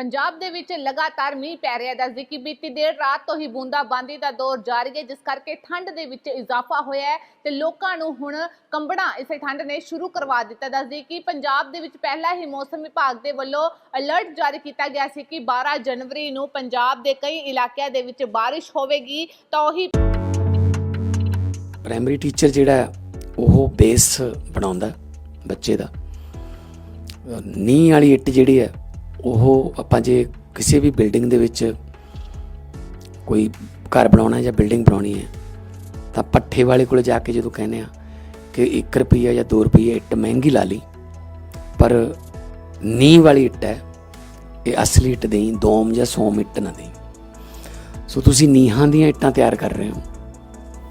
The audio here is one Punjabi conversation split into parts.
ਪੰਜਾਬ ਦੇ ਵਿੱਚ ਲਗਾਤਾਰ ਮੀਂਹ ਪੈ ਰਿਹਾ ਹੈ। ਦੱਸਦੀ ਕਿ ਬੀਤੀ ਦੇਰ ਰਾਤ ਤੋਂ ਹੀ ਬੂੰਦਾਬਾਂਦੀ ਦਾ ਦੌਰ ਜਾਰੀ ਹੈ ਜਿਸ ਕਰਕੇ ਠੰਡ ਦੇ ਵਿੱਚ ਇਜ਼ਾਫਾ ਹੋਇਆ ਹੈ ਤੇ ਲੋਕਾਂ ਨੂੰ ਹੁਣ ਕੰਬਣਾ ਇਸੇ ਠੰਡ ਨੇ ਸ਼ੁਰੂ ਕਰਵਾ ਦਿੱਤਾ। ਦੱਸਦੀ ਕਿ ਪੰਜਾਬ ਦੇ ਵਿੱਚ ਪਹਿਲਾਂ ਹੀ ਮੌਸਮ ਵਿਭਾਗ ਦੇ ਵੱਲੋਂ ਅਲਰਟ ਜਾਰੀ ਕੀਤਾ ਗਿਆ ਸੀ ਕਿ 12 ਜਨਵਰੀ ਨੂੰ ਪੰਜਾਬ ਦੇ ਕਈ ਇਲਾਕਿਆਂ ਦੇ ਵਿੱਚ ਬਾਰਿਸ਼ ਹੋਵੇਗੀ ਤਾਂ ਉਹੀ ਪ੍ਰਾਇਮਰੀ ਟੀਚਰ ਜਿਹੜਾ ਹੈ, ਉਹ ਬੇਸ ਬਣਾਉਂਦਾ ਬੱਚੇ ਦਾ। ਨੀਂਹ ਵਾਲੀ ਇੱਟ ਜਿਹੜੀ ਹੈ ਉਹ ਆਪਾਂ ਜੇ ਕਿਸੇ ਵੀ ਬਿਲਡਿੰਗ ਦੇ ਵਿੱਚ ਕੋਈ ਘਰ ਬਣਾਉਣਾ ਜਾਂ ਬਿਲਡਿੰਗ ਬਣਾਉਣੀ ਹੈ, ਤਾਂ ਪੱਠੇ ਵਾਲੇ ਕੋਲ ਜਾ ਕੇ ਜਦੋਂ ਕਹਿੰਦੇ ਆ ਕਿ 1 ਰੁਪਈਆ ਜਾਂ 2 ਰੁਪਈਏ ਇੱਟ ਮਹਿੰਗੀ ਲਾ ਲਈ, ਪਰ ਨੀਂਹ ਵਾਲੀ ਇੱਟ ਹੈ, ਇਹ ਅਸਲੀ ਇੱਟ ਦੇਈ, ਦੋਮ ਜਾਂ ਸੋਮ ਇੱਟ ਨਾ ਦੇਈ। ਸੋ ਤੁਸੀਂ ਨੀਹਾਂ ਦੀਆਂ ਇੱਟਾਂ ਤਿਆਰ ਕਰ ਰਹੇ ਹੋ,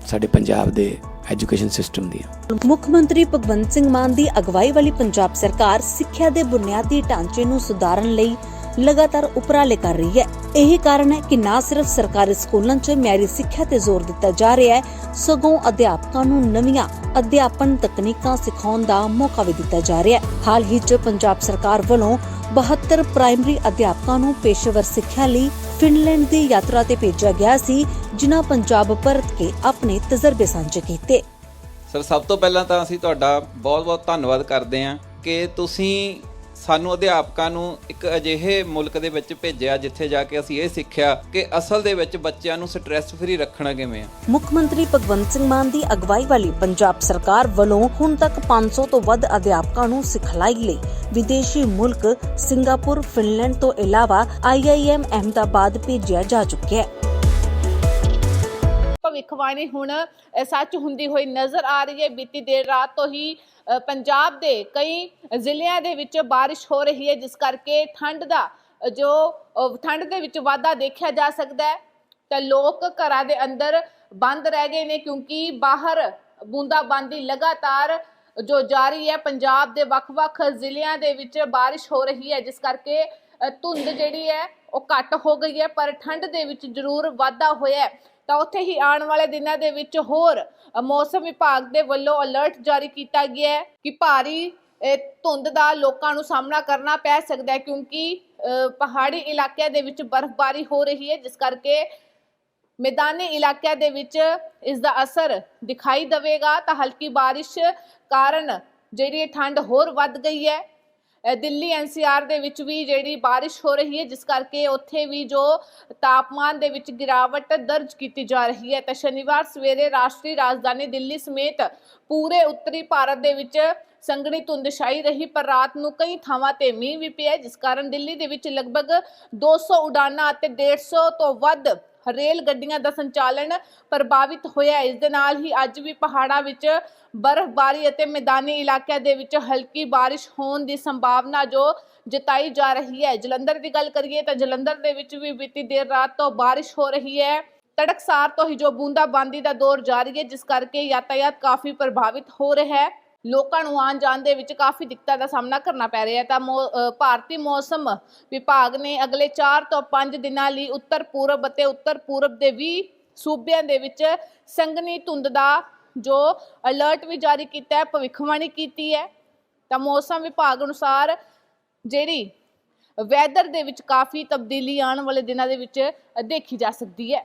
ਸਾਡੇ ਪੰਜਾਬ ਦੇ ਐਜੂਕੇਸ਼ਨ ਸਿਸਟਮ ਦੀਆਂ ਮੁੱਖ ਮੰਤਰੀ ਭਗਵੰਤ ਸਿੰਘ ਮਾਨ ਦੀ ਅਗਵਾਈ ਵਾਲੀ ਪੰਜਾਬ ਸਰਕਾਰ ਸਿੱਖਿਆ ਦੇ ਬੁਨਿਆਦੀ ਢਾਂਚੇ ਨੂੰ ਸੁਧਾਰਨ ਲਈ ਲਗਾਤਾਰ ਉਪਰਾਲੇ ਕਰ ਰਹੀ ਹੈ। ਇਹ ਕਾਰਨ ਹੈ ਕਿ ਨਾ ਸਿਰਫ ਸਰਕਾਰੀ ਸਕੂਲਾਂ 'ਚ ਮਿਆਰੀ ਸਿੱਖਿਆ ਤੇ ਜ਼ੋਰ ਦਿੱਤਾ ਜਾ ਰਿਹਾ ਹੈ, ਸਗੋਂ ਅਧਿਆਪਕਾਂ ਨੂੰ ਨਵੀਆਂ ਅਧਿਆਪਨ ਤਕਨੀਕਾਂ ਸਿਖਾਉਣ ਦਾ ਮੌਕਾ ਵੀ ਦਿੱਤਾ ਜਾ ਰਿਹਾ ਹੈ। ਹਾਲ ਹੀ 'ਚ ਪੰਜਾਬ ਸਰਕਾਰ ਵੱਲੋਂ 72 ਪ੍ਰਾਇਮਰੀ ਅਧਿਆਪਕਾਂ ਨੂੰ ਪੇਸ਼ੇਵਰ ਸਿੱਖਿਆ ਲਈ ਫਿਨਲੈਂਡ ਦੀ ਯਾਤਰਾ ਤੇ ਭੇਜਿਆ ਗਿਆ ਸੀ, ਜਿਨ੍ਹਾਂ ਪੰਜਾਬ ਪਰਤ ਕੇ ਆਪਣੇ ਤਜਰਬੇ ਸਾਂਝੇ ਕੀਤੇ। ਸਰ, ਸਭ ਤੋਂ ਪਹਿਲਾਂ ਤਾਂ ਅਸੀਂ ਤੁਹਾਡਾ ਬਹੁਤ-ਬਹੁਤ ਧੰਨਵਾਦ ਕਰਦੇ ਹਾਂ ਕਿ ਤੁਸੀਂ ਸਾਨੂੰ ਅਧਿਆਪਕਾਂ ਨੂੰ ਇੱਕ ਅਜਿਹੇ ਮੁਲਕ ਦੇ ਵਿੱਚ ਭੇਜਿਆ ਜਿੱਥੇ ਜਾ ਕੇ ਅਸੀਂ ਇਹ ਸਿੱਖਿਆ ਕਿ ਅਸਲ ਦੇ ਵਿੱਚ ਬੱਚਿਆਂ ਨੂੰ ਸਟ੍ਰੈਸ ਫਰੀ ਰੱਖਣਾ ਕਿਵੇਂ ਆ। ਮੁੱਖ ਮੰਤਰੀ ਭਗਵੰਤ ਸਿੰਘ ਮਾਨ ਦੀ ਅਗਵਾਈ ਵਾਲੀ ਪੰਜਾਬ ਸਰਕਾਰ ਵੱਲੋਂ ਹੁਣ ਤੱਕ 500 ਤੋਂ ਵੱਧ ਅਧਿਆਪਕਾਂ ਨੂੰ ਸਿਖਲਾਈ ਲਈ ਵਿਦੇਸ਼ੀ ਮੁਲਕ ਸਿੰਗਾਪੁਰ, ਫਿਨਲੈਂਡ ਤੋਂ ਇਲਾਵਾ ਆਈਆਈਐਮ ਅਹਿਮਦਾਬਾਦ ਭੇਜਿਆ ਜਾ ਚੁੱਕਿਆ ਹੈ। ਭਵਿੱਖਬਾਣੀ ਹੁਣ ਸੱਚ ਹੁੰਦੀ ਹੋਈ ਨਜ਼ਰ ਆ ਰਹੀ ਹੈ। ਬੀਤੀ ਦੇਰ ਰਾਤ ਤੋਂ ਹੀ ਪੰਜਾਬ ਦੇ ਕਈ ਜ਼ਿਲ੍ਹਿਆਂ ਦੇ ਵਿੱਚ ਬਾਰਿਸ਼ ਹੋ ਰਹੀ ਹੈ, ਜਿਸ ਕਰਕੇ ਠੰਡ ਦਾ ਜੋ ਠੰਡ ਦੇ ਵਿੱਚ ਵਾਧਾ ਦੇਖਿਆ ਜਾ ਸਕਦਾ ਹੈ। ਤਾਂ ਲੋਕ ਘਰਾਂ ਦੇ ਅੰਦਰ ਬੰਦ ਰਹਿ ਗਏ ਨੇ, ਕਿਉਂਕਿ ਬਾਹਰ ਬੂੰਦਾਬਾਂਦੀ ਲਗਾਤਾਰ ਜੋ ਜਾਰੀ ਹੈ, ਪੰਜਾਬ ਦੇ ਵੱਖ-ਵੱਖ ਜ਼ਿਲ੍ਹਿਆਂ ਦੇ ਵਿੱਚ ਬਾਰਿਸ਼ ਹੋ ਰਹੀ ਹੈ, ਜਿਸ ਕਰਕੇ ਧੁੰਦ ਜਿਹੜੀ ਹੈ, ਉਹ ਘੱਟ ਹੋ ਗਈ ਹੈ, ਪਰ ਠੰਡ ਦੇ ਵਿੱਚ ਜ਼ਰੂਰ ਵਾਧਾ ਹੋਇਆ ਹੈ। ਤਾਂ ਉੱਥੇ ਹੀ ਆਉਣ ਵਾਲੇ ਦਿਨਾਂ ਦੇ ਵਿੱਚ ਹੋਰ ਮੌਸਮ ਵਿਭਾਗ ਦੇ ਵੱਲੋਂ ਅਲਰਟ ਜਾਰੀ ਕੀਤਾ ਗਿਆ ਹੈ ਕਿ ਭਾਰੀ ਧੁੰਦ ਦਾ ਲੋਕਾਂ ਨੂੰ ਸਾਹਮਣਾ ਕਰਨਾ ਪੈ ਸਕਦਾ ਹੈ, ਕਿਉਂਕਿ ਪਹਾੜੀ ਇਲਾਕਿਆਂ ਦੇ ਵਿੱਚ ਬਰਫ਼ਬਾਰੀ ਹੋ ਰਹੀ ਹੈ, ਜਿਸ ਕਰਕੇ ਮੈਦਾਨੀ ਇਲਾਕਿਆਂ ਦੇ ਵਿੱਚ ਇਸ ਦਾ ਅਸਰ ਦਿਖਾਈ ਦੇਵੇਗਾ। ਤਾਂ ਹਲਕੀ ਬਾਰਿਸ਼ ਕਾਰਨ ਜਿਹੜੀ ਇਹ ਠੰਡ ਹੋਰ ਵੱਧ ਗਈ ਹੈ। ਦਿੱਲੀ ਐਨਸੀਆਰ ਦੇ ਵਿੱਚ ਵੀ ਜਿਹੜੀ ਬਾਰਿਸ਼ ਹੋ ਰਹੀ ਹੈ, ਜਿਸ ਕਰਕੇ ਉੱਥੇ ਵੀ ਜੋ ਤਾਪਮਾਨ ਦੇ ਵਿੱਚ ਗਿਰਾਵਟ ਦਰਜ ਕੀਤੀ ਜਾ ਰਹੀ ਹੈ। ਤਾਂ ਸ਼ਨੀਵਾਰ ਸਵੇਰੇ ਰਾਸ਼ਟਰੀ ਰਾਜਧਾਨੀ ਦਿੱਲੀ ਸਮੇਤ ਪੂਰੇ ਉੱਤਰੀ ਭਾਰਤ ਦੇ ਵਿੱਚ ਸੰਘਣੀ ਧੁੰਦ ਛਾਈ ਰਹੀ, ਪਰ ਰਾਤ ਨੂੰ ਕਈ ਥਾਵਾਂ ਤੇ ਮੀਂਹ ਵੀ ਪਿਆ ਜਿਸ ਕਾਰਨ ਦਿੱਲੀ ਦੇ ਵਿੱਚ ਲਗਭਗ 200 ਉਡਾਨਾਂ ਅਤੇ 150 ਤੋਂ ਵੱਧ ਰੇਲ ਗੱਡੀਆਂ ਦਾ ਸੰਚਾਲਨ ਪ੍ਰਭਾਵਿਤ ਹੋਇਆ। ਇਸ ਦੇ ਨਾਲ ਹੀ ਅੱਜ ਵੀ ਪਹਾੜਾਂ ਵਿੱਚ ਬਰਫ਼ਬਾਰੀ ਅਤੇ ਮੈਦਾਨੀ ਇਲਾਕਿਆਂ ਦੇ ਵਿੱਚ ਹਲਕੀ ਬਾਰਿਸ਼ ਹੋਣ ਦੀ ਸੰਭਾਵਨਾ ਜੋ ਜਤਾਈ ਜਾ ਰਹੀ ਹੈ। ਜਲੰਧਰ ਦੀ ਗੱਲ ਕਰੀਏ ਤਾਂ ਜਲੰਧਰ ਦੇ ਵਿੱਚ ਵੀ ਬੀਤੀ ਦੇਰ ਰਾਤ ਤੋਂ ਬਾਰਿਸ਼ ਹੋ ਰਹੀ ਹੈ। ਤੜਕਸਾਰ ਤੋਂ ਹੀ ਜੋ ਬੂੰਦਾਬਾਂਦੀ ਦਾ ਦੌਰ ਜਾਰੀ ਹੈ, ਜਿਸ ਕਰਕੇ ਯਾਤਾਯਾਤ ਕਾਫੀ ਪ੍ਰਭਾਵਿਤ ਹੋ ਰਿਹਾ ਹੈ। ਲੋਕਾਂ ਨੂੰ ਆਉਣ ਜਾਣ ਦੇ ਵਿੱਚ ਕਾਫੀ ਦਿੱਕਤਾਂ ਦਾ ਸਾਹਮਣਾ ਕਰਨਾ ਪੈ ਰਿਹਾ ਤਾਂ ਮੌ- ਭਾਰਤੀ ਮੌਸਮ ਵਿਭਾਗ ਨੇ ਅਗਲੇ 4 ਤੋਂ 5 ਦਿਨਾਂ ਲਈ ਉੱਤਰ ਪੂਰਬ ਅਤੇ ਉੱਤਰ ਪੂਰਬ ਦੇ 20 ਸੂਬਿਆਂ ਦੇ ਵਿੱਚ ਸੰਘਣੀ ਧੁੰਦ ਦਾ ਜੋ ਅਲਰਟ ਵੀ ਜਾਰੀ ਕੀਤਾ ਹੈ, ਭਵਿੱਖਬਾਣੀ ਕੀਤੀ ਹੈ। ਤਾਂ ਮੌਸਮ ਵਿਭਾਗ ਅਨੁਸਾਰ ਜਿਹੜੀ ਵੈਦਰ ਦੇ ਵਿੱਚ ਕਾਫੀ ਤਬਦੀਲੀ ਆਉਣ ਵਾਲੇ ਦਿਨਾਂ ਦੇ ਵਿੱਚ ਦੇਖੀ ਜਾ ਸਕਦੀ ਹੈ।